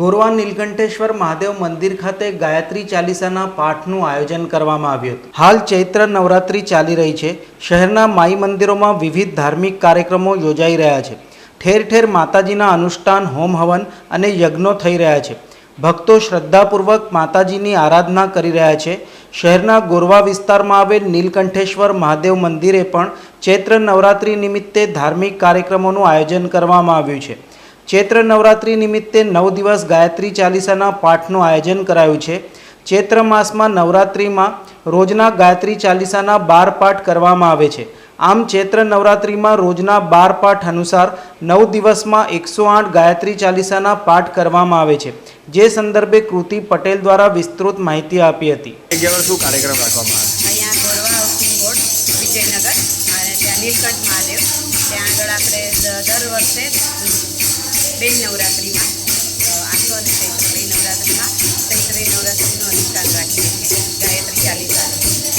ગોરવા નીલકંઠેશ્વર મહાદેવ મંદિર ખાતે ગાયત્રી ચાલીસાના પાઠનું આયોજન કરવામાં આવ્યું હતું. હાલ ચૈત્ર નવરાત્રિ ચાલી રહી છે. શહેરના માઈ મંદિરોમાં વિવિધ ધાર્મિક કાર્યક્રમો યોજાઈ રહ્યા છે. ઠેર ઠેર માતાજીના અનુષ્ઠાન, હોમ હવન અને યજ્ઞો થઈ રહ્યા છે. ભક્તો શ્રદ્ધાપૂર્વક માતાજીની આરાધના કરી રહ્યા છે. શહેરના ગોરવા વિસ્તારમાં આવેલ નીલકંઠેશ્વર મહાદેવ મંદિરે પણ ચૈત્ર નવરાત્રિ નિમિત્તે ધાર્મિક કાર્યક્રમોનું આયોજન કરવામાં આવ્યું છે. ચૈત્ર નવરાત્રિ નિમિત્તે નવ દિવસ ગાયત્રી ચાલીસાના પાઠનું આયોજન કરાયું છે. ચૈત્ર માસમાં નવરાત્રિમાં રોજના ગાયત્રી ચાલીસાના બાર પાઠ કરવામાં આવે છે. આમ ચૈત્ર નવરાત્રિમાં રોજના બાર પાઠ અનુસાર નવ દિવસમાં એકસો આઠ ગાયત્રી ચાલીસાના પાઠ કરવામાં આવે છે. જે સંદર્ભે કૃતિ પટેલ દ્વારા વિસ્તૃત માહિતી આપી હતી. શું કાર્યક્રમ રાખવામાં આવે? વિજયનગર અને ત્યાં નીલકંઠ મહાદેવ. ત્યાં આગળ આપણે દર વર્ષે બે નવરાત્રિમાં આઠસો આસો અને ચૈત્ર બે નવરાત્રિમાં ચૈત્ર નવરાત્રિનું અનુષ્ઠાન રાખીએ છીએ ગાયત્રી ચાલીસા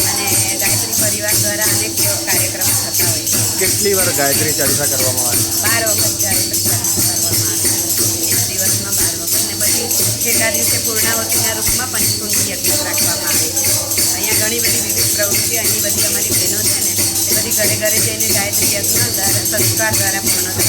અને ગાયત્રી પરિવાર દ્વારા અનેક કાર્યક્રમો થતા હોય છે. કેટલી વાર ગાયત્રી ચાલીસા કરવામાં આવે? બાર વખત ગાયત્રી ચાલીસા કરવામાં આવે છે. એક દિવસમાં બાર વખત ને પછી છેલ્લા દિવસે પૂર્ણાવતીના રૂપમાં પંચકુંડી યજ્ઞ રાખવામાં આવે છે. અહીંયા ઘણી બધી વિવિધ પ્રવૃત્તિ અહીં બધી અમારી બહેનો છે ને એ બધી ઘરે ઘરે જઈને ગાયત્રી યજ્ઞ દ્વારા સંસ્કાર દ્વારા પૂર્ણ